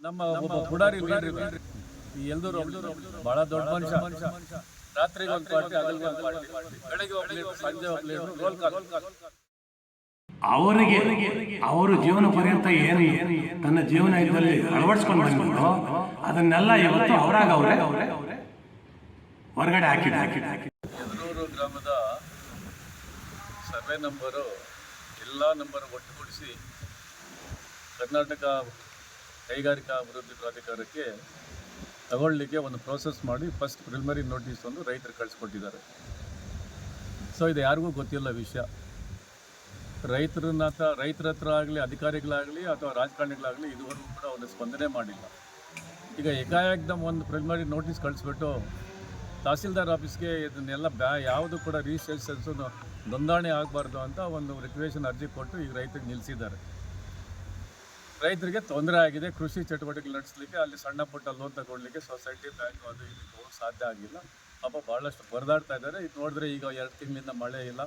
ನಮ್ಮ ಒಬ್ಬ ಪುಡಾರಿ ಈ ಬಹಳ ದೊಡ್ಡ ಮನುಷ್ಯ. ರಾತ್ರಿ ಒಂದು ಪಾರ್ಟಿ ಹಗಲಿಗೆ ಒಂದು ಪಾರ್ಟಿ ಬೆಳಗ್ಗೆ ಒಬ್ಬ ಸಂಜೆ ಒಬ್ಬ ರೋಲ್ ಕಾಲ್ ಅವರಿಗೆ ಅವರು ಜೀವನ ಪರ್ಯಂತ ಏನು ತನ್ನ ಜೀವನ ಇದರಲ್ಲಿ ಅಳವಡಿಸ್ಕೊಂಡು ಬಂದ್ಬಿಟ್ಟು ಅದನ್ನೆಲ್ಲ ಇವತ್ತು ಅವರಾಗ ಅವರೇ ಹೊರಗಡೆ ಹಾಕಿ ಹಾಕಿ ಹಾಕಿ ಎದುರೂರು ಗ್ರಾಮದ ಸರ್ವೆ ನಂಬರು ಎಲ್ಲ ನಂಬರ್ ಒಟ್ಟುಗೂಡಿಸಿ ಕರ್ನಾಟಕ ಕೈಗಾರಿಕಾ ಅಭಿವೃದ್ಧಿ ಪ್ರಾಧಿಕಾರಕ್ಕೆ ತಗೊಳ್ಳಿಕ್ಕೆ ಒಂದು ಪ್ರೋಸೆಸ್ ಮಾಡಿ ಫಸ್ಟ್ ಪ್ರಿಲಿಮರಿ ನೋಟಿಸ್ ಒಂದು ರೈತರು ಕಳಿಸ್ಕೊಟ್ಟಿದ್ದಾರೆ. ಸೊ ಇದು ಯಾರಿಗೂ ಗೊತ್ತಿಲ್ಲ ವಿಷಯ. ರೈತರನ್ನ ರೈತರ ಹತ್ರ ಆಗಲಿ, ಅಧಿಕಾರಿಗಳಾಗಲಿ ಅಥವಾ ರಾಜಕಾರಣಿಗಳಾಗಲಿ ಇದುವರೆಗೂ ಕೂಡ ಒಂದು ಸ್ಪಂದನೆ ಮಾಡಿಲ್ಲ. ಈಗ ಏಕಾಏಕ್ದಮ್ ಒಂದು ಪ್ರಿಲಿಮರಿ ನೋಟಿಸ್ ಕಳಿಸ್ಬಿಟ್ಟು ತಹಸೀಲ್ದಾರ್ ಆಫೀಸ್ಗೆ ಇದನ್ನೆಲ್ಲ ಬ್ಯಾ, ಯಾವುದು ಕೂಡ ರಿಜಿಸ್ಟ್ರೇಷನ್ಸು ನೋಂದಣಿ ಆಗಬಾರ್ದು ಅಂತ ಒಂದು ರಿಕ್ವೇಷನ್ ಅರ್ಜಿ ಕೊಟ್ಟು ಈಗ ರೈತರಿಗೆ ನಿಲ್ಲಿಸಿದ್ದಾರೆ ರೈತರಿಗೆ ತೊಂದರೆ ಆಗಿದೆ, ಕೃಷಿ ಚಟುವಟಿಕೆ ನಡೆಸಲಿಕ್ಕೆ ಅಲ್ಲಿ ಸಣ್ಣ ಪುಟ್ಟ ಲೋನ್ ತಗೊಳ್ಲಿಕ್ಕೆ ಸೊಸೈಟಿ ಬ್ಯಾಂಕ್ ಅದು ಇದಕ್ಕೆ ಸಾಧ್ಯ ಆಗಿಲ್ಲ. ಪಾಪ ಭಾಳಷ್ಟು ಪರದಾಡ್ತಾ ಇದ್ದಾರೆ. ಇದು ನೋಡಿದ್ರೆ ಈಗ ಎರಡು ತಿಂಗಳಿಂದ ಮಳೆ ಇಲ್ಲ.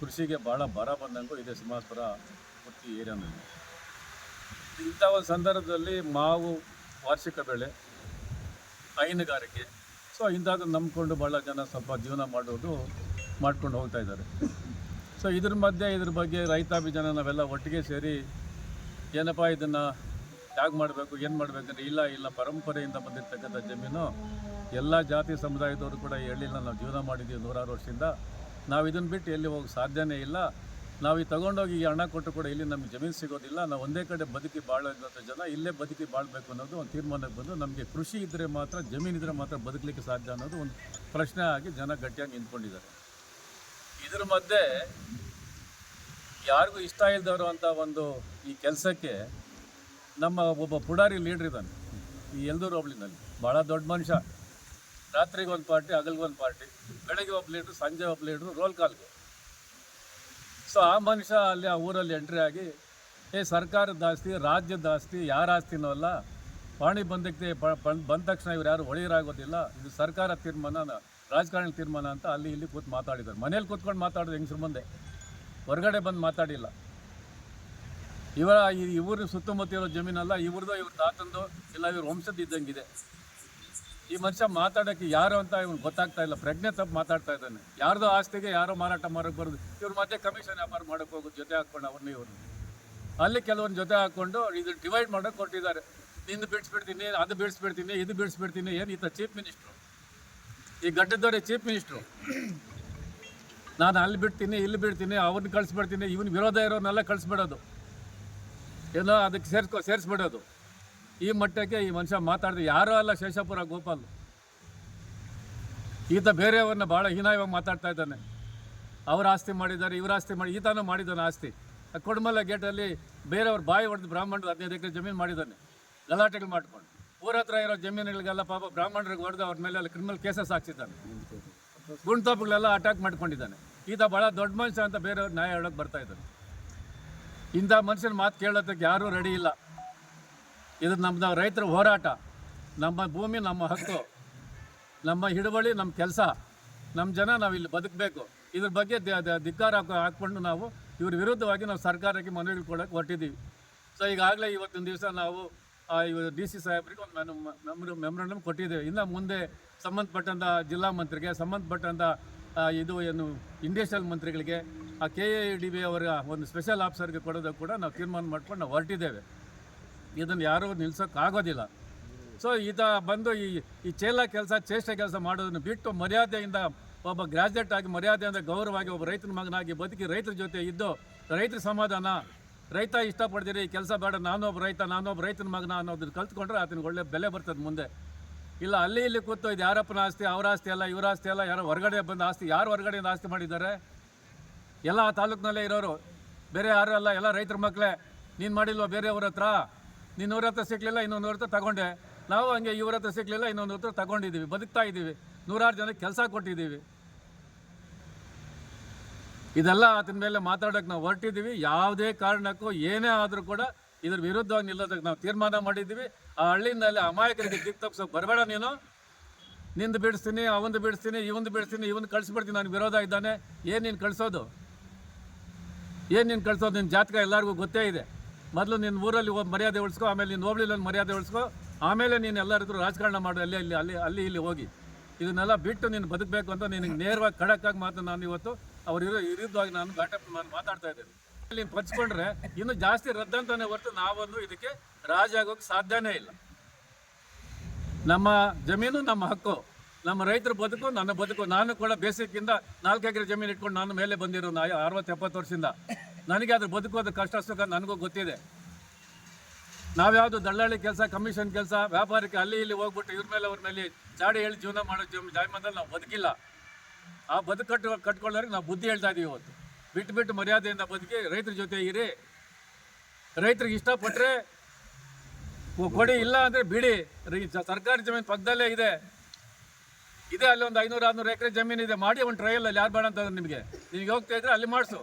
ಕೃಷಿಗೆ ಭಾಳ ಬರ ಬಂದಂಗೂ ಇದೆ ಸಿಂಹಾಸ್ಪುರ ಪೂರ್ತಿ ಏರಿಯಾನಲ್ಲಿ ಇಂಥ ಒಂದು ಸಂದರ್ಭದಲ್ಲಿ ಮಾವು ವಾರ್ಷಿಕ ಬೆಳೆ, ಹೈನುಗಾರಿಕೆ. ಸೊ ಇಂಥದ್ದು ನಂಬಿಕೊಂಡು ಭಾಳ ಜನ ಸ್ವಲ್ಪ ಜೀವನ ಮಾಡೋದು, ಮಾಡ್ಕೊಂಡು ಹೋಗ್ತಾ ಇದ್ದಾರೆ. ಸೊ ಇದ್ರ ಮಧ್ಯೆ ಇದ್ರ ಬಗ್ಗೆ ರೈತಾಪಿ ಜನ ನಾವೆಲ್ಲ ಒಟ್ಟಿಗೆ ಸೇರಿ ಏನಪ್ಪ ಇದನ್ನು ಹೇಗೆ ಮಾಡಬೇಕು, ಏನು ಮಾಡಬೇಕಂದ್ರೆ ಇಲ್ಲ ಇಲ್ಲ ಪರಂಪರೆಯಿಂದ ಬಂದಿರತಕ್ಕಂಥ ಜಮೀನು, ಎಲ್ಲ ಜಾತಿ ಸಮುದಾಯದವರು ಕೂಡ ಹೇಳಿಲ್ಲ ನಾವು ಜೀವನ ಮಾಡಿದ್ದೀವಿ ನೂರಾರು ವರ್ಷದಿಂದ. ನಾವು ಇದನ್ನು ಬಿಟ್ಟು ಎಲ್ಲಿ ಹೋಗಿ ಸಾಧ್ಯನೇ ಇಲ್ಲ. ನಾವು ಈ ತಗೊಂಡೋಗಿ ಈ ಹಣ ಕೊಟ್ಟು ಕೂಡ ಇಲ್ಲಿ ನಮಗೆ ಜಮೀನು ಸಿಗೋದಿಲ್ಲ. ನಾವು ಒಂದೇ ಕಡೆ ಬದುಕಿ ಬಾಳೋದಂಥ ಜನ ಇಲ್ಲೇ ಬದುಕಿ ಬಾಳಬೇಕು ಅನ್ನೋದು ಒಂದು ತೀರ್ಮಾನಕ್ಕೆ ಬಂದು ನಮಗೆ ಕೃಷಿ ಇದ್ದರೆ ಮಾತ್ರ, ಜಮೀನು ಇದ್ದರೆ ಮಾತ್ರ ಬದುಕಲಿಕ್ಕೆ ಸಾಧ್ಯ ಅನ್ನೋದು ಒಂದು ಪ್ರಶ್ನೆ ಆಗಿ ಜನ ಗಟ್ಟಿಯಾಗಿ ನಿಂತ್ಕೊಂಡಿದ್ದಾರೆ. ಇದ್ರ ಮಧ್ಯೆ ಯಾರಿಗೂ ಇಷ್ಟ ಇಲ್ದವರು ಅಂತ ಒಂದು ಈ ಕೆಲಸಕ್ಕೆ ನಮ್ಮ ಒಬ್ಬ ಪುಡಾರಿ ಲೀಡ್ರ್ ಇದ್ದಾನೆ. ಈ ಎಲ್ದೂರು ಹೋಬ್ಳಿನಲ್ಲಿ ಭಾಳ ದೊಡ್ಡ ಮನುಷ್ಯ. ರಾತ್ರಿಗೆ ಒಂದು ಪಾರ್ಟಿ ಹಗಲ್ಗೆ ಒಂದು ಪಾರ್ಟಿ ಬೆಳಗ್ಗೆ ಒಬ್ಬ ಲೀಡ್ರು ಸಂಜೆ ಒಬ್ಬ ಲೀಡ್ರು ರೋಲ್ ಕಾಲ್ಗೆ ಸೊ ಆ ಮನುಷ್ಯ ಅಲ್ಲಿ, ಆ ಊರಲ್ಲಿ ಎಂಟ್ರಿ ಆಗಿ, ಏ ಸರ್ಕಾರದ ಆಸ್ತಿ ರಾಜ್ಯದ ಆಸ್ತಿ ಯಾರ ಆಸ್ತಿನೋ ಅಲ್ಲ. ಪಾಣಿ ಬಂದಕ್ಕೆ ಬಂದ ತಕ್ಷಣ ಇವ್ರು ಯಾರು ಒಳಿಯರಾಗೋದಿಲ್ಲ. ಇದು ಸರ್ಕಾರ ತೀರ್ಮಾನ, ರಾಜಕಾರಣಿ ತೀರ್ಮಾನ ಅಂತ ಅಲ್ಲಿ ಇಲ್ಲಿ ಕೂತು ಮಾತಾಡಿದ್ದಾರೆ. ಮನೇಲಿ ಕೂತ್ಕೊಂಡು ಮಾತಾಡೋದು ಹೆಂಗಸ್ರ ಮುಂದೆ? ಹೊರಗಡೆ ಬಂದು ಮಾತಾಡಿಲ್ಲ. ಇವರ ಇವರು ಸುತ್ತಮುತ್ತ ಇರೋ ಜಮೀನಲ್ಲ ಇವ್ರದ್ದು ಇವ್ರ ತಾತಂದು ಇಲ್ಲ ಇವ್ರ ವಂಶದ ಇದ್ದಂಗಿದೆ. ಈ ಮನುಷ್ಯ ಮಾತಾಡೋಕ್ಕೆ ಯಾರು ಅಂತ ಇವ್ನು ಗೊತ್ತಾಗ್ತಾ ಇಲ್ಲ. ಪ್ರಜ್ಞೆ ತಪ್ಪು ಮಾತಾಡ್ತಾ ಇದ್ದಾನೆ. ಯಾರ್ದೋ ಆಸ್ತಿಗೆ ಯಾರೋ ಮಾರಾಟ ಮಾಡೋಕ್ಕೆ ಬರೋದು. ಇವ್ರು ಮತ್ತೆ ಕಮಿಷನ್ ವ್ಯಾಪಾರ ಮಾಡೋಕ್ಕೆ ಹೋಗೋದು ಜೊತೆ ಹಾಕ್ಕೊಂಡು ಅವ್ರನ್ನ ಇವ್ರು. ಅಲ್ಲಿ ಕೆಲವೊಂದು ಜೊತೆ ಹಾಕ್ಕೊಂಡು ಇದು ಡಿವೈಡ್ ಮಾಡೋಕೆ ಕೊಟ್ಟಿದ್ದಾರೆ. ನಿಂದು ಬಿಡಿಸ್ಬಿಡ್ತೀನಿ, ಅದು ಬಿಡಿಸ್ಬಿಡ್ತೀನಿ, ಇದು ಬಿಡಿಸ್ಬಿಡ್ತೀನಿ, ಏನು ಈತ ಚೀಫ್ ಮಿನಿಸ್ಟ್ರು ಈ ಗಡ್ಡದವರೇ ಚೀಫ್ ಮಿನಿಸ್ಟ್ರು ನಾನು ಅಲ್ಲಿ ಬಿಡ್ತೀನಿ, ಇಲ್ಲಿ ಬಿಡ್ತೀನಿ ಅವ್ರನ್ನ ಕಳಿಸ್ಬಿಡ್ತೀನಿ, ಇವನ್ ವಿರೋಧ ಇರೋನ್ನೆಲ್ಲ ಕಳಿಸ್ಬಿಡೋದು. ಏನೋ ಅದಕ್ಕೆ ಸೇರಿಸ್ಕೊ ಸೇರಿಸ್ಬಿಡೋದು. ಈ ಮಟ್ಟಕ್ಕೆ ಈ ಮನುಷ್ಯ ಮಾತಾಡಿದ್ರೆ ಯಾರೂ ಅಲ್ಲ ಶೇಷಾಪುರ ಗೋಪಾಲ್. ಈತ ಬೇರೆಯವ್ರನ್ನ ಭಾಳ ಹೀನಾಯವಾಗಿ ಮಾತಾಡ್ತಾ ಇದ್ದಾನೆ. ಅವ್ರ ಆಸ್ತಿ ಮಾಡಿದ್ದಾರೆ, ಇವ್ರ ಆಸ್ತಿ ಮಾಡಿ, ಈತನೂ ಮಾಡಿದ್ದಾನೆ ಆಸ್ತಿ. ಕೊಡಮಲ್ಲ ಗೇಟಲ್ಲಿ ಬೇರೆಯವ್ರ ಬಾಯಿ ಹೊಡೆದು ಬ್ರಾಹ್ಮಣರು ಹದಿನೈದು ಎಕರೆ ಜಮೀನು ಮಾಡಿದ್ದಾನೆ. ಗಲಾಟೆಗಳು ಮಾಡ್ಕೊಂಡು. ಊರ ಹತ್ರ ಇರೋ ಜಮೀನುಗಳಿಗೆಲ್ಲ ಪಾಪ ಬ್ರಾಹ್ಮಣರಿಗೆ ಹೊಡೆದು ಅವ್ರ ಮೇಲೆ ಕ್ರಿಮಿನಲ್ ಕೇಸಸ್ ಹಾಕ್ಸಿದ್ದಾನೆ. ಗುಂಡ್ತೋಪುಗಳೆಲ್ಲ ಅಟ್ಯಾಕ್ ಮಾಡ್ಕೊಂಡಿದ್ದಾನೆ. ಈತ ಭಾಳ ದೊಡ್ಡ ಮನುಷ್ಯ ಅಂತ ಬೇರೆಯವ್ರು ನ್ಯಾಯ ಹೇಳೋಕೆ ಬರ್ತಾ ಇದ್ದಾರೆ. ಇಂಥ ಮನುಷ್ಯನ ಮಾತು ಕೇಳೋದಕ್ಕೆ ಯಾರೂ ರೆಡಿ ಇಲ್ಲ. ಇದು ನಮ್ಮ ರೈತರ ಹೋರಾಟ. ನಮ್ಮ ಭೂಮಿ, ನಮ್ಮ ಹಕ್ಕು, ನಮ್ಮ ಹಿಡುವಳಿ, ನಮ್ಮ ಕೆಲಸ, ನಮ್ಮ ಜನ ನಾವು ಇಲ್ಲಿ ಬದುಕಬೇಕು. ಇದ್ರ ಬಗ್ಗೆ ಧಿಕ್ಕಾರ ಹಾಕೊ- ಹಾಕ್ಕೊಂಡು ನಾವು ಇವ್ರ ವಿರುದ್ಧವಾಗಿ ನಾವು ಸರ್ಕಾರಕ್ಕೆ ಮನವಿ ಕೊಡೋಕೆ ಹೊರಟಿದ್ದೀವಿ ಸೊ ಈಗಾಗಲೇ ಇವತ್ತಿನ ದಿವಸ ನಾವು ಡಿ ಸಿ ಸಾಹೇಬ್ರಿಗೆ ಒಂದು ಮೆಮೊ ಮೆಮೊರಂಡಮ್ ಕೊಟ್ಟಿದ್ದೇವೆ. ಇನ್ನು ಮುಂದೆ ಸಂಬಂಧಪಟ್ಟಂಥ ಜಿಲ್ಲಾ ಮಂತ್ರಿಗೆ ಸಂಬಂಧಪಟ್ಟಂಥ ಇದು ಏನು ಇಂಡಸ್ಟ್ರಿಯಲ್ ಮಂತ್ರಿಗಳಿಗೆ, ಆ ಕೆ ಎ ಡಿ ಬಿ ಅವರ ಒಂದು ಸ್ಪೆಷಲ್ ಆಫೀಸರ್ಗೆ ಕೊಡೋದಕ್ಕೆ ಕೂಡ ನಾವು ತೀರ್ಮಾನ ಮಾಡ್ಕೊಂಡು ನಾವು ಹೊರಟಿದ್ದೇವೆ. ಇದನ್ನು ಯಾರೂ ನಿಲ್ಸೋಕ್ಕಾಗೋದಿಲ್ಲ. ಸೊ ಈತ ಬಂದು ಈ ಈ ಚೇಲ ಕೆಲಸ, ಚೇಷ್ಟೆ ಕೆಲಸ ಮಾಡೋದನ್ನು ಬಿಟ್ಟು ಮರ್ಯಾದೆಯಿಂದ ಒಬ್ಬ ಗ್ರಾಜುಯೇಟ್ ಆಗಿ, ಮರ್ಯಾದೆಯಿಂದ ಗೌರವವಾಗಿ ಒಬ್ಬ ರೈತನ ಮಗನಾಗಿ ಬದುಕಿ ರೈತರ ಜೊತೆ ಇದ್ದು ರೈತರ ಸಮಾಧಾನ, ರೈತ ಇಷ್ಟಪಡ್ತೀರಿ ಈ ಕೆಲಸ ಬೇಡ, ನಾನೊಬ್ಬ ರೈತ, ನಾನೊಬ್ಬ ರೈತನ ಮಗನ ಅನ್ನೋದನ್ನು ಕಲ್ತ್ಕೊಂಡ್ರೆ ಆತನಿಗೆ ಒಳ್ಳೆ ಬೆಲೆ ಬರ್ತದೆ ಮುಂದೆ. ಇಲ್ಲ, ಅಲ್ಲಿ ಇಲ್ಲಿ ಕೂತು ಇದು ಯಾರಪ್ಪನ ಆಸ್ತಿ, ಅವರ ಆಸ್ತಿ ಅಲ್ಲ, ಇವ್ರ ಆಸ್ತಿ ಅಲ್ಲ, ಯಾರೋ ಹೊರಗಡೆ ಬಂದ ಆಸ್ತಿ, ಯಾರು ಹೊರಗಡೆಯಿಂದ ಆಸ್ತಿ ಮಾಡಿದ್ದಾರೆ? ಎಲ್ಲ ಆ ತಾಲೂಕಿನಲ್ಲೇ ಇರೋರು. ಬೇರೆ ಯಾರು ಅಲ್ಲ, ಎಲ್ಲ ರೈತರ ಮಕ್ಕಳೇ. ನೀನು ಮಾಡಿಲ್ವ ಬೇರೆಯವ್ರ ಹತ್ರ? ನೀನು ನೂರ ಹತ್ರ ಸಿಕ್ಕಲಿಲ್ಲ ಇನ್ನೊಂದು ಹತ್ರ ತಗೊಂಡೆ. ನಾವು ಹಂಗೆ ಇವ್ರ ಹತ್ರ ಸಿಕ್ಕಲಿಲ್ಲ ಇನ್ನೊಂದು ಹತ್ರ ತಗೊಂಡಿದ್ದೀವಿ, ಬದುಕ್ತಾ ಇದ್ದೀವಿ. ನೂರಾರು ಜನಕ್ಕೆ ಕೆಲಸ ಕೊಟ್ಟಿದ್ದೀವಿ. ಇದೆಲ್ಲ ಆತನ ಮೇಲೆ ಮಾತಾಡೋಕ್ಕೆ ನಾವು ಹೊರಟಿದ್ದೀವಿ. ಯಾವುದೇ ಕಾರಣಕ್ಕೂ ಏನೇ ಆದರೂ ಕೂಡ ಇದ್ರ ವಿರುದ್ಧವಾಗಿ ನಿಲ್ಲೋದಕ್ಕೆ ನಾವು ತೀರ್ಮಾನ ಮಾಡಿದ್ದೀವಿ. ಆ ಹಳ್ಳಿನಲ್ಲಿ ಅಮಾಯಕರಿಗೆ ದಿಕ್ ತಪ್ಪಿಸೋಕೆ ಬರಬೇಡ ನೀನು. ನಿಂದು ಬಿಡಿಸ್ತೀನಿ ಅವಂದು ಬಿಡಿಸ್ತೀನಿ ಇವಂದು ಬಿಡಿಸ್ತೀನಿ ಇವಂದು ಕಳಿಸ್ಬಿಡ್ತೀನಿ, ನಾನು ವಿರೋಧ ಇದ್ದಾನೆ. ಏನು ನೀನು ಕಳಿಸೋದು? ಏನು ನೀನು ಕಳಿಸೋದು? ನಿನ್ನ ಜಾತಕ ಎಲ್ಲರಿಗೂ ಗೊತ್ತೇ ಇದೆ. ಮೊದಲು ನಿನ್ನ ಊರಲ್ಲಿ ಹೋಗಿ ಮರ್ಯಾದೆ ಉಳಿಸ್ಕೋ, ಆಮೇಲೆ ನೀನು ಹೋಬಳಿಲಿ ಒಂದು ಮರ್ಯಾದೆ ಉಳಿಸ್ಕೊ. ಆಮೇಲೆ ನೀನು ಎಲ್ಲರಿದ್ರು ರಾಜಕಾರಣ ಮಾಡು, ಅಲ್ಲಿ ಅಲ್ಲಿ ಅಲ್ಲಿ ಅಲ್ಲಿ, ಇಲ್ಲಿ ಹೋಗಿ. ಇದನ್ನೆಲ್ಲ ಬಿಟ್ಟು ನೀನು ಬದುಕಬೇಕು ಅಂತ ನಿನಗೆ ನೇರವಾಗಿ ಖಡಕ್ಕಾಗಿ ಮಾತು ನಾನು ಇವತ್ತು ಅವರಿರೋ ವಿರುದ್ಧವಾಗಿ ನಾನು ಘಾಟ ನಾನು ಮಾತಾಡ್ತಾ ಇದ್ದೇನೆ. ಪಂಚ್ಕೊಂಡ್ರೆ ಇನ್ನು ಜಾಸ್ತಿ ರದ್ದಂತಾನೆ ಹೊರತು ನಾವೊಂದು ಇದಕ್ಕೆ ರಾಜ ಆಗೋಕೆ ಸಾಧ್ಯನೇ ಇಲ್ಲ. ನಮ್ಮ ಜಮೀನು, ನಮ್ಮ ಹಕ್ಕು, ನಮ್ಮ ರೈತರ ಬದುಕು, ನನ್ನ ಬದುಕು, ನಾನು ಕೂಡ ಬೇಸಿಕ್ಕಿಂದ ನಾಲ್ಕು ಎಕರೆ ಜಮೀನು ಇಟ್ಕೊಂಡು ನಾನು ಮೇಲೆ ಬಂದಿರೋ ನಾ ಅರವತ್ತು, ಎಪ್ಪತ್ತು ವರ್ಷದಿಂದ. ನನಗೆ ಅದ್ರ ಬದುಕೋದು ಕಷ್ಟ, ಸುಖ ನನಗೂ ಗೊತ್ತಿದೆ. ನಾವ್ಯಾವುದು ದಳ್ಳಾಳಿ ಕೆಲಸ, ಕಮಿಷನ್ ಕೆಲಸ, ವ್ಯಾಪಾರಕ್ಕೆ ಅಲ್ಲಿ ಇಲ್ಲಿ ಹೋಗ್ಬಿಟ್ಟು ಇವ್ರ ಮೇಲೆ ಅವ್ರ ಮೇಲೆ ಚಾಡಿ ಹೇಳಿ ಜೀವನ ಮಾಡೋ ಜೀವ ಜಾಯಮಂದಲ್ಲಿ ನಾವು ಬದುಕಿಲ್ಲ. ಆ ಬದುಕು ಕಟ್ಟು ಕಟ್ಕೊಳ್ಳೋರಿಗೆ ನಾವು ಬುದ್ಧಿ ಹೇಳ್ತಾ ಇದೀವಿ ಇವತ್ತು. ಬಿಟ್ಟು ಬಿಟ್ಟು ಮರ್ಯಾದೆಯಿಂದ ಬದುಕಿ ರೈತರ ಜೊತೆ ಇರಿ. ರೈತರಿಗೆ ಇಷ್ಟಪಟ್ಟರೆ ಕೊಡಿ, ಇಲ್ಲ ಅಂದರೆ ಬಿಡಿ. ಸರ್ಕಾರಿ ಜಮೀನು ಪಕ್ಕದಲ್ಲೇ ಇದೆ. ಇದೆ, ಅಲ್ಲಿ ಒಂದು ಐನೂರು, ಆರ್ನೂರು ಎಕರೆ ಜಮೀನು ಇದೆ. ಮಾಡಿ ಒಂದು ಟ್ರಯಲ್ ಅಲ್ಲಿ, ಯಾರು ಬೇಡ ಅಂತಂದ್ರೆ ನಿಮಗೆ. ನಿಮಗೆ ಹೋಗ್ತಾ ಇದ್ರೆ ಅಲ್ಲಿ ಮಾಡಿಸು.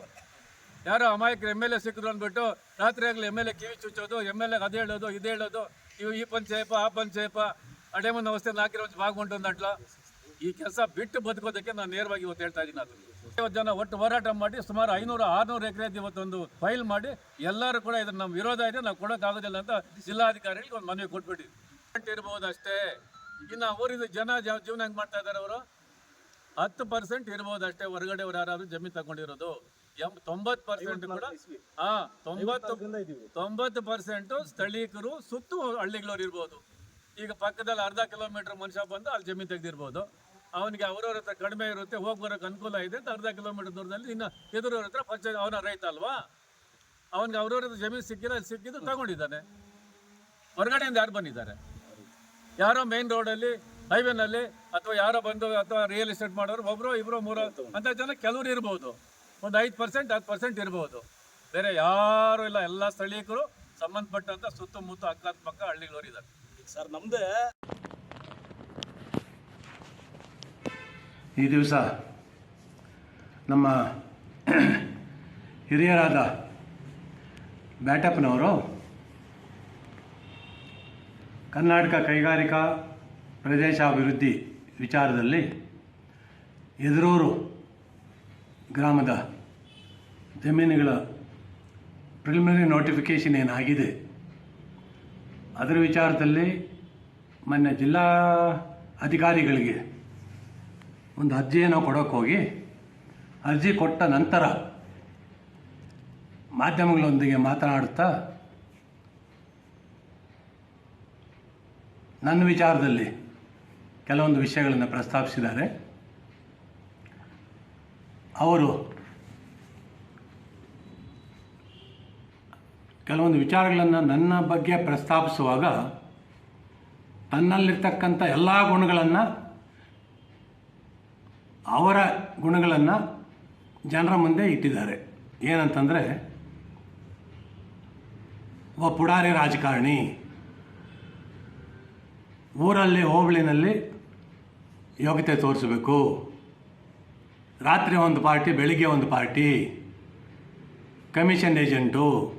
ಯಾರೋ ಅಮಾಯಕರು ಎಂ ಎಲ್ ಎ ಸಿಕ್ಕಿದ್ರು ಅಂದ್ಬಿಟ್ಟು ರಾತ್ರಿ ಆಗಲಿ ಎಂ ಎಲ್ ಎ ಕಿವಿ ಚುಚ್ಚೋದು, ಎಂ ಎಲ್ ಎ ಅದು ಹೇಳೋದು ಇದು ಹೇಳೋದು, ಇವು ಈ ಪಂಚಾಯಪ, ಆ ಪಂಚಾಯಪ ಅಡೆಮನ್ ಅವಸ್ಥೆಯಲ್ಲಿ ಹಾಕಿರೋ ಭಾಗವಂಟು ಅಂದಟ್ಲ ಈ ಕೆಲಸ ಬಿಟ್ಟು ಬದುಕೋದಕ್ಕೆ ನಾನು ನೇರವಾಗಿ ಇವತ್ತು ಹೇಳ್ತಾ ಇದ್ದೀನಿ ಅದು ಜನ ಒಟ್ಟು ಹೋರಾಟ ಮಾಡಿ ಸುಮಾರು ಐನೂರು ಆರ್ನೂರು ಎಕರೆ ಇವತ್ತೊಂದು ಫೈಲ್ ಮಾಡಿ ಎಲ್ಲರೂ ಕೂಡ ಇದನ್ನ ನಮ್ಮ ವಿರೋಧ ಇದೆ ನಾವು ಕೊಡೋಕ್ಕಾಗೋದಿಲ್ಲ ಅಂತ ಜಿಲ್ಲಾಧಿಕಾರಿಗಳಿಗೆ ಒಂದು ಮನವಿ ಕೊಟ್ಬಿಟ್ಟಿದ್ವಿ. ಇರ್ಬೋದು ಅಷ್ಟೇ. ಇನ್ನು ಊರಿನ ಜನ ಜೀವನ ಹೆಂಗೆ ಮಾಡ್ತಾ ಇದ್ದಾರೆ ಅವರು? ಹತ್ತು ಪರ್ಸೆಂಟ್ ಇರ್ಬೋದು ಅಷ್ಟೇ ಹೊರಗಡೆ ಅವ್ರು ಯಾರಾದ್ರೂ ಜಮೀನು ತಗೊಂಡಿರೋದು. ಎಂ ತೊಂಬತ್ತು ಪರ್ಸೆಂಟ್ ಕೂಡ ಹಾ ತೊಂಬತ್ತು ತೊಂಬತ್ತು ಪರ್ಸೆಂಟ್ ಸ್ಥಳೀಕರು ಸುತ್ತು ಹಳ್ಳಿಗಳವ್ರು ಇರ್ಬೋದು. ಈಗ ಪಕ್ಕದಲ್ಲಿ ಅರ್ಧ ಕಿಲೋಮೀಟರ್ ಮನುಷ್ಯ ಬಂದು ಅಲ್ಲಿ ಜಮೀನು ತೆಗೆದಿರ್ಬೋದು. ಅವನಿಗೆ ಅವ್ರವ್ರ ಹತ್ರ ಕಡಿಮೆ ಇರುತ್ತೆ, ಹೋಗಿ ಬರೋಕೆ ಅನುಕೂಲ ಇದೆ ಅಂತ ಅರ್ಧ ಕಿಲೋಮೀಟರ್ ದೂರದಲ್ಲಿ ಇನ್ನು ಎದುರವ್ರ ಹತ್ರ ಪಂಚ ಅವನ ರೈತ ಅಲ್ವಾ? ಅವನಿಗೆ ಅವ್ರವ್ರ ಹತ್ರ ಜಮೀನು ಸಿಕ್ಕಿಲ್ಲ, ಅಲ್ಲಿ ಸಿಕ್ಕಿದ್ದು ತಗೊಂಡಿದ್ದಾನೆ. ಹೊರಗಡೆಯಿಂದ ಯಾರು ಬಂದಿದ್ದಾರೆ? ಯಾರೋ ಮೇನ್ ರೋಡಲ್ಲಿ ಹೈವೇನಲ್ಲಿ ಅಥವಾ ಯಾರೋ ಬಂದು ಅಥವಾ ರಿಯಲ್ ಎಸ್ಟೇಟ್ ಮಾಡೋರು ಒಬ್ಬರು ಇಬ್ಬರು ಮೂರು ಅಂತ ಜನ ಕೆಲವರು ಇರ್ಬೋದು. ಒಂದು ಐದು ಪರ್ಸೆಂಟ್ ಹತ್ತು ಪರ್ಸೆಂಟ್ ಇರ್ಬೋದು. ಬೇರೆ ಯಾರು ಇಲ್ಲ, ಎಲ್ಲ ಸ್ಥಳೀಯರು ಸಂಬಂಧಪಟ್ಟಂತ ಸುತ್ತಮುತ್ತ ಅಕ್ಕಪಕ್ಕ ಹಳ್ಳಿಗಳವರು ಇದ್ದಾರೆ. ಸರ್ ನಮ್ದೇ ಈ ದಿವಸ ನಮ್ಮ ಹಿರಿಯರಾದ ಬ್ಯಾಟಪ್ಪನವರು ಕರ್ನಾಟಕ ಕೈಗಾರಿಕಾ ಪ್ರದೇಶಾಭಿವೃದ್ಧಿ ವಿಚಾರದಲ್ಲಿ ಎದುರೂರು ಗ್ರಾಮದ ಜಮೀನುಗಳ ಪ್ರಿಲಿಮಿನರಿ ನೋಟಿಫಿಕೇಷನ್ ಏನಾಗಿದೆ? ಅದರ ವಿಚಾರದಲ್ಲಿ ಮೊನ್ನೆ ಜಿಲ್ಲಾ ಅಧಿಕಾರಿಗಳಿಗೆ ಒಂದು ಅರ್ಜಿಯನ್ನು ಕೊಡೋಕೆ ಹೋಗಿ ಅರ್ಜಿ ಕೊಟ್ಟ ನಂತರ ಮಾಧ್ಯಮಗಳೊಂದಿಗೆ ಮಾತನಾಡುತ್ತಾ ನನ್ನ ವಿಚಾರದಲ್ಲಿ ಕೆಲವೊಂದು ವಿಷಯಗಳನ್ನು ಪ್ರಸ್ತಾಪಿಸಿದ್ದಾರೆ. ಅವರು ಕೆಲವೊಂದು ವಿಚಾರಗಳನ್ನು ನನ್ನ ಬಗ್ಗೆ ಪ್ರಸ್ತಾಪಿಸುವಾಗ ತನ್ನಲ್ಲಿರ್ತಕ್ಕಂಥ ಎಲ್ಲ ಗುಣಗಳನ್ನು ಅವರ ಗುಣಗಳನ್ನು ಜನರ ಮುಂದೆ ಇಟ್ಟಿದ್ದಾರೆ. ಏನಂತಂದರೆ, ಒಬ್ಬ ಪುಡಾರಿ ರಾಜಕಾರಣಿ, ಊರಲ್ಲಿ ಹೋಬಳಿನಲ್ಲಿ ಯೋಗ್ಯತೆ ತೋರಿಸಬೇಕು. ರಾತ್ರಿ ಒಂದು ಪಾರ್ಟಿ, ಬೆಳಿಗ್ಗೆ ಒಂದು ಪಾರ್ಟಿ, ಕಮಿಷನ್ ಏಜೆಂಟು.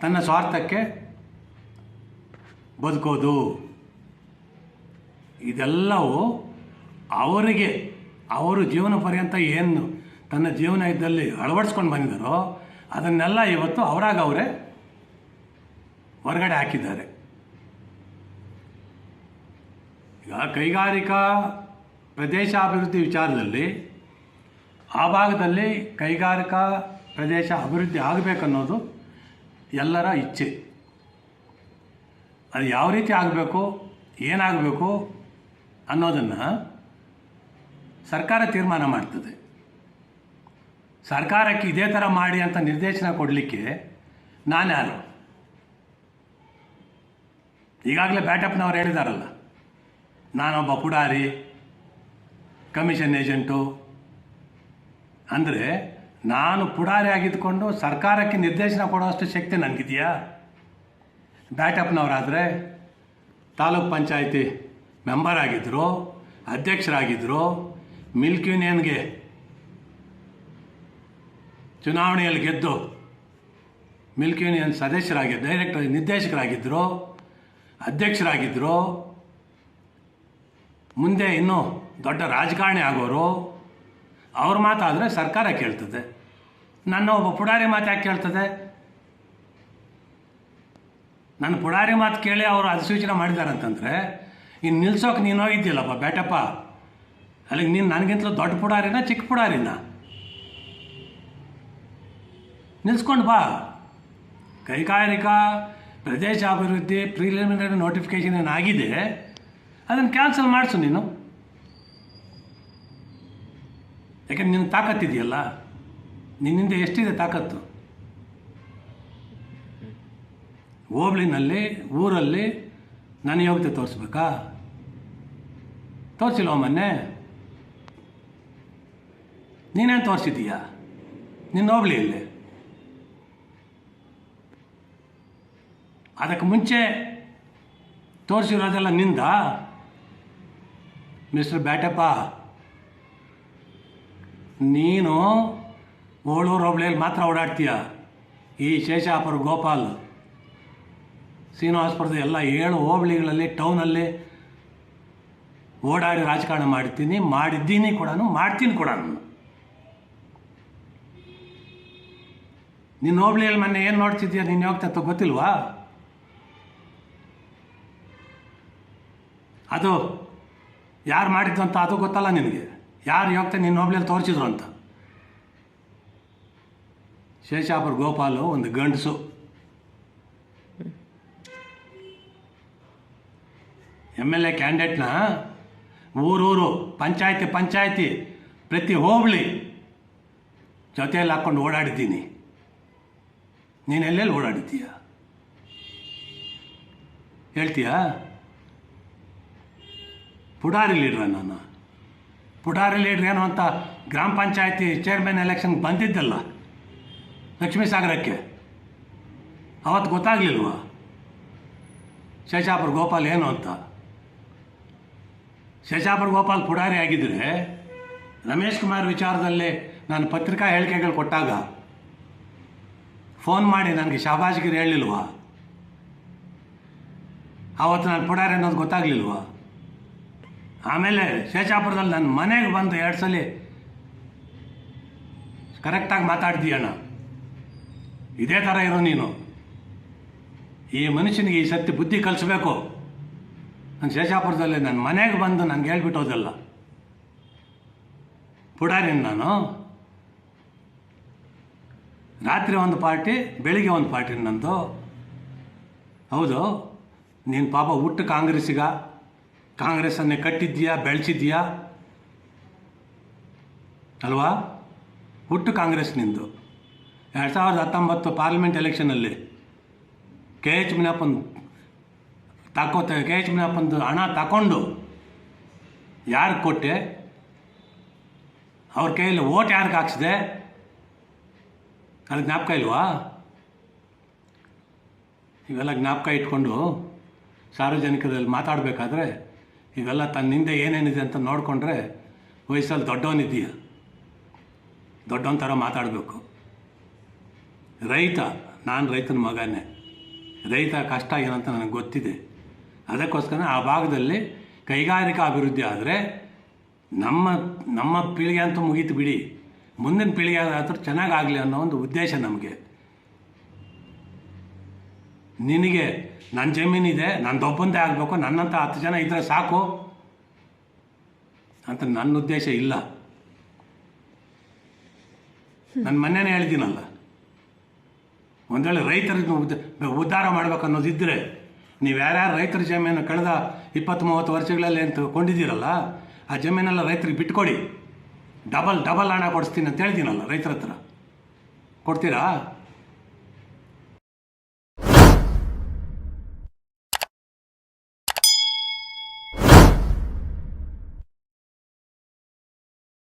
ತನ್ನ ಸ್ವಾರ್ಥಕ್ಕೆ ಬದುಕೋದು. ಇದೆಲ್ಲವೂ ಅವರಿಗೆ ಅವರು ಜೀವನ ಪರ್ಯಂತ ಏನು ತನ್ನ ಜೀವನ ಇದ್ದಲ್ಲಿ ಅಳವಡಿಸ್ಕೊಂಡು ಬಂದಿದ್ದಾರೋ ಅದನ್ನೆಲ್ಲ ಇವತ್ತು ಅವರಾಗ ಅವರೇ ಹೊರಗಡೆ ಹಾಕಿದ್ದಾರೆ. ಈಗ ಕೈಗಾರಿಕಾ ಪ್ರದೇಶಾಭಿವೃದ್ಧಿ ವಿಚಾರದಲ್ಲಿ ಆ ಭಾಗದಲ್ಲಿ ಕೈಗಾರಿಕಾ ಪ್ರದೇಶ ಅಭಿವೃದ್ಧಿ ಆಗಬೇಕನ್ನೋದು ಎಲ್ಲರ ಇಚ್ಛೆ. ಅದು ಯಾವ ರೀತಿ ಆಗಬೇಕು, ಏನಾಗಬೇಕು ಅನ್ನೋದನ್ನು ಸರ್ಕಾರ ತೀರ್ಮಾನ ಮಾಡ್ತದೆ. ಸರ್ಕಾರಕ್ಕೆ ಇದೇ ಥರ ಮಾಡಿ ಅಂತ ನಿರ್ದೇಶನ ಕೊಡಲಿಕ್ಕೆ ನಾನು ಯಾರು? ಈಗಾಗಲೇ ಬ್ಯಾಟಪ್ನವ್ರು ಹೇಳಿದಾರಲ್ಲ, ನಾನೊಬ್ಬ ಪುಡಾರಿ, ಕಮಿಷನ್ ಏಜೆಂಟು. ಅಂದರೆ ನಾನು ಪುಡಾರಿ ಆಗಿದ್ದುಕೊಂಡು ಸರ್ಕಾರಕ್ಕೆ ನಿರ್ದೇಶನ ಕೊಡೋಷ್ಟು ಶಕ್ತಿ ನನಗಿದೆಯಾ? ಬ್ಯಾಟಪ್ನವರಾದರೆ ತಾಲೂಕ್ ಪಂಚಾಯಿತಿ ಮೆಂಬರ್ ಆಗಿದ್ದರು ಅಧ್ಯಕ್ಷರಾಗಿದ್ದರು ಮಿಲ್ಕ್ ಯೂನಿಯನ್ಗೆ ಚುನಾವಣೆಯಲ್ಲಿ ಗೆದ್ದು ಮಿಲ್ಕ್ ಯೂನಿಯನ್ ಸದಸ್ಯರಾಗಿ, ಡೈರೆಕ್ಟರ್ ನಿರ್ದೇಶಕರಾಗಿದ್ದರು ಅಧ್ಯಕ್ಷರಾಗಿದ್ದರು ಮುಂದೆ ಇನ್ನೂ ದೊಡ್ಡ ರಾಜಕಾರಣಿ ಆಗೋರು, ಅವ್ರ ಮಾತಾದರೆ ಸರ್ಕಾರ ಕೇಳ್ತದೆ. ನನ್ನ ಒಬ್ಬ ಪುಡಾರಿ ಮಾತು ಯಾಕೆ ಕೇಳ್ತದೆ? ನನ್ನ ಪುಡಾರಿ ಮಾತು ಕೇಳಿ ಅವರು ಅಧಿಸೂಚನೆ ಮಾಡಿದ್ದಾರೆ ಅಂತಂದರೆ ಇನ್ನು ನಿಲ್ಸೋಕೆ ನೀನು ಇದ್ದಿಲ್ಲಪ್ಪ ಬೇಟಪ್ಪ. ಅಲ್ಲಿಗೆ ನೀನು ನನಗಿಂತಲೂ ದೊಡ್ಡ ಪುಡಾರಿನ, ಚಿಕ್ಕ ಪುಡಾರಿನ? ನಿಲ್ಸ್ಕೊಂಡು ಬಾ. ಕೈಗಾರಿಕಾ ಪ್ರದೇಶ ಅಭಿವೃದ್ಧಿ ಪ್ರಿಲಿಮಿನರಿ ನೋಟಿಫಿಕೇಶನ್ ಏನಾಗಿದೆ, ಅದನ್ನು ಕ್ಯಾನ್ಸಲ್ ಮಾಡಿಸು ನೀನು. ಯಾಕೆಂದ್ರೆ ನಿನ್ನ ತಾಕತ್ತಿದೆಯಲ್ಲ ನಿನ್ನಿಂದ ಎಷ್ಟಿದೆ ತಾಕತ್ತು? ಹೋಬ್ಳಿನಲ್ಲಿ, ಊರಲ್ಲಿ ನಾನು ಯೋಗ್ಯತೆ ತೋರಿಸ್ಬೇಕಾ? ತೋರಿಸಿಲ್ವ ಮೊನ್ನೆ? ನೀನೇನು ತೋರಿಸಿದೀಯಾ ನಿನ್ನ ಹೋಬ್ಳಿಯಲ್ಲಿ ಅದಕ್ಕೆ ಮುಂಚೆ ತೋರಿಸಿರೋದೆಲ್ಲ ನಿಂದ? ಮಿಸ್ಟರ್ ಬ್ಯಾಟಪ್ಪ, ನೀನು ಓಳೂರು ಹೋಬಳಿಯಲ್ಲಿ ಮಾತ್ರ ಓಡಾಡ್ತೀಯ? ಈ ಶೇಷಾಪುರ ಗೋಪಾಲ್, ಶ್ರೀನಿವಾಸಪುರದ ಎಲ್ಲ ಏಳು ಹೋಬಳಿಗಳಲ್ಲಿ, ಟೌನಲ್ಲಿ ಓಡಾಡಿ ರಾಜಕಾರಣ ಮಾಡ್ತೀನಿ ಮಾಡಿದ್ದೀನಿ ಕೂಡ ಮಾಡ್ತೀನಿ ಕೂಡ ನಾನು ಹೋಬಳಿಯಲ್ಲಿ ಮೊನ್ನೆ ಏನು ನೋಡ್ತಿದ್ಯಾ? ನೀನು ಹೋಗ್ತಾ ಗೊತ್ತಿಲ್ವಾ? ಅದು ಯಾರು ಮಾಡಿದ್ದು ಅಂತ ಅದು ಗೊತ್ತಲ್ಲ ನಿನಗೆ. ಯಾರು ಹೋಗ್ತಾ ನಿನ್ನ ಹೋಬ್ಳಿಯಲ್ಲಿ ತೋರಿಸಿದ್ರು ಅಂತ. ಶೇಷಾಪುರ ಗೋಪಾಲು ಒಂದು ಗಂಡಸು. ಎಂ ಎಲ್ ಎ ಕ್ಯಾಂಡಿಡೇಟ್ನ ಊರೂರು, ಪಂಚಾಯತಿ ಪಂಚಾಯತಿ, ಪ್ರತಿ ಹೋಬಳಿ ಜೊತೆಯಲ್ಲಿ ಹಾಕ್ಕೊಂಡು ಓಡಾಡಿದ್ದೀನಿ. ನೀನು ಎಲ್ಲೆಲ್ಲಿ ಓಡಾಡಿದ್ದೀಯ? ಹೇಳ್ತೀಯಾ? ಪುಡಾರಿ ಲೀಡ್ರ ನಾನು. ಪುಡಾರಿ ಲೀಡ್ರ್ ಏನು ಅಂತ ಗ್ರಾಮ ಪಂಚಾಯತಿ ಚೇರ್ಮನ್ ಎಲೆಕ್ಷನ್ ಬಂದಿದ್ದಲ್ಲ ಲಕ್ಷ್ಮೀ ಸಾಗರಕ್ಕೆ. ಅವತ್ತು ಗೊತ್ತಾಗಲಿಲ್ವಾ? ಶೇಷಾಪುರ ಗೋಪಾಲ್ ಏನು ಅಂತ? ಶೇಷಾಪುರ ಗೋಪಾಲ್ ಪುಡಾರಿ ಆಗಿದ್ದರೆ ರಮೇಶ್ ಕುಮಾರ್ ವಿಚಾರದಲ್ಲಿ ನಾನು ಪತ್ರಿಕಾ ಹೇಳಿಕೆಗಳು ಕೊಟ್ಟಾಗ ಫೋನ್ ಮಾಡಿ ನನಗೆ ಶಾಬಾಜ್ಗಿರಿ ಹೇಳಲಿಲ್ವಾ ಆವತ್ತು ನಾನು ಪುಡಾರಿ ಅನ್ನೋದು ಗೊತ್ತಾಗಲಿಲ್ವ? ಆಮೇಲೆ ಶೇಷಾಪುರದಲ್ಲಿ ನನ್ನ ಮನೆಗೆ ಬಂದು ಎರಡು ಸಲ ಕರೆಕ್ಟಾಗಿ ಮಾತಾಡ್ತೀಯಣ್ಣ. ಇದೇ ಥರ ಇರೋ ನೀನು. ಈ ಮನುಷ್ಯನಿಗೆ ಈ ಸತ್ಯ ಬುದ್ಧಿ ಕಲಿಸ್ಬೇಕು. ನಾನು ಶೇಷಾಪುರದಲ್ಲಿ ನನ್ನ ಮನೆಗೆ ಬಂದು ನನಗೆ ಹೇಳ್ಬಿಟ್ಟೋದಲ್ಲ ಪುಡಾರಿನ ನಾನು? ರಾತ್ರಿ ಒಂದು ಪಾರ್ಟಿ, ಬೆಳಿಗ್ಗೆ ಒಂದು ಪಾರ್ಟಿ ನಂದು. ಹೌದು, ನೀನು ಪಾಪ ಹುಟ್ಟು ಕಾಂಗ್ರೆಸ್ಸಿಗ, ಕಾಂಗ್ರೆಸ್ಸನ್ನೇ ಕಟ್ಟಿದ್ದೀಯಾ, ಬೆಳೆಸಿದ್ದೀಯಾ? ಅಲ್ವಾ? ಹುಟ್ಟು ಕಾಂಗ್ರೆಸ್ ನಿಂದು. ಎರಡು ಸಾವಿರದ ಹತ್ತೊಂಬತ್ತು ಪಾರ್ಲಿಮೆಂಟ್ ಎಲೆಕ್ಷನಲ್ಲಿ ಕೆ ಎಚ್ ಮಿನಪ್ಪನ್ ತಾಕೋತ ಕೆ ಎಚ್ ಮಿನಪ್ಪಂದು ಹಣ ತಗೊಂಡು ಯಾರಿಗೆ ಕೊಟ್ಟೆ? ಅವ್ರ ಕೈಯಲ್ಲಿ ಓಟ್ ಯಾರಿಗೆ ಹಾಕ್ಸಿದೆ? ಅದು ಜ್ಞಾಪಕ ಇಲ್ವಾ? ಇವೆಲ್ಲ ಜ್ಞಾಪಕ ಇಟ್ಕೊಂಡು ಸಾರ್ವಜನಿಕರಲ್ಲಿ ಮಾತಾಡಬೇಕಾದ್ರೆ ಇವೆಲ್ಲ ಹಿಂದೆ ಏನೇನಿದೆ ಅಂತ ನೋಡಿಕೊಂಡ್ರೆ ವಯಸ್ಸಲ್ಲಿ ದೊಡ್ಡವನಿದ್ದೀಯ. ದೊಡ್ಡವನ ಥರ ಮಾತಾಡಬೇಕು. ರೈತ, ನಾನು ರೈತನ ಮಗನೇ. ರೈತ ಕಷ್ಟ ಏನಂತ ನನಗೆ ಗೊತ್ತಿದೆ. ಅದಕ್ಕೋಸ್ಕರ ಆ ಭಾಗದಲ್ಲಿ ಕೈಗಾರಿಕಾ ಅಭಿವೃದ್ಧಿ ಆದರೆ ನಮ್ಮ ನಮ್ಮ ಪೀಳಿಗೆ ಅಂತೂ ಮುಗೀತು ಬಿಡಿ. ಮುಂದಿನ ಪೀಳಿಗೆಯಾದರೂ ಚೆನ್ನಾಗಾಗಲಿ ಅನ್ನೋ ಒಂದು ಉದ್ದೇಶ ನಮಗೆ. ನಿನಗೆ ನನ್ನ ಜಮೀನಿದೆ ನಂದೊಬ್ಬಂದೇ ಆಗಬೇಕು ನನ್ನಂಥ ಹತ್ತು ಜನ ಇದ್ದರೆ ಸಾಕು ಅಂತ ನನ್ನ ಉದ್ದೇಶ ಇಲ್ಲ. ನನ್ನ ಮೊನ್ನೆನೇ ಹೇಳಿದ್ದೀನಲ್ಲ. ಒಂದು ವೇಳೆ ರೈತರಿಗೆ ಉದ್ಧಾರ ಮಾಡ್ಬೇಕು ಅನ್ನೋದಿದ್ದರೆ ನೀವು ಯಾರ್ಯಾರು ರೈತರ ಜಮೀನು ಕಳೆದ ಇಪ್ಪತ್ತು ಮೂವತ್ತು ವರ್ಷಗಳಲ್ಲಿ ಅಂತ ಕೊಂಡಿದ್ದೀರಲ್ಲ, ಆ ಜಮೀನೆಲ್ಲ ರೈತರಿಗೆ ಬಿಟ್ಕೊಡಿ. ಡಬಲ್ ಡಬಲ್ ಹಣ ಕೊಡಿಸ್ತೀನಿ ಅಂತ ಹೇಳ್ತೀನಲ್ಲ ರೈತರ ಹತ್ರ. ಕೊಡ್ತೀರಾ?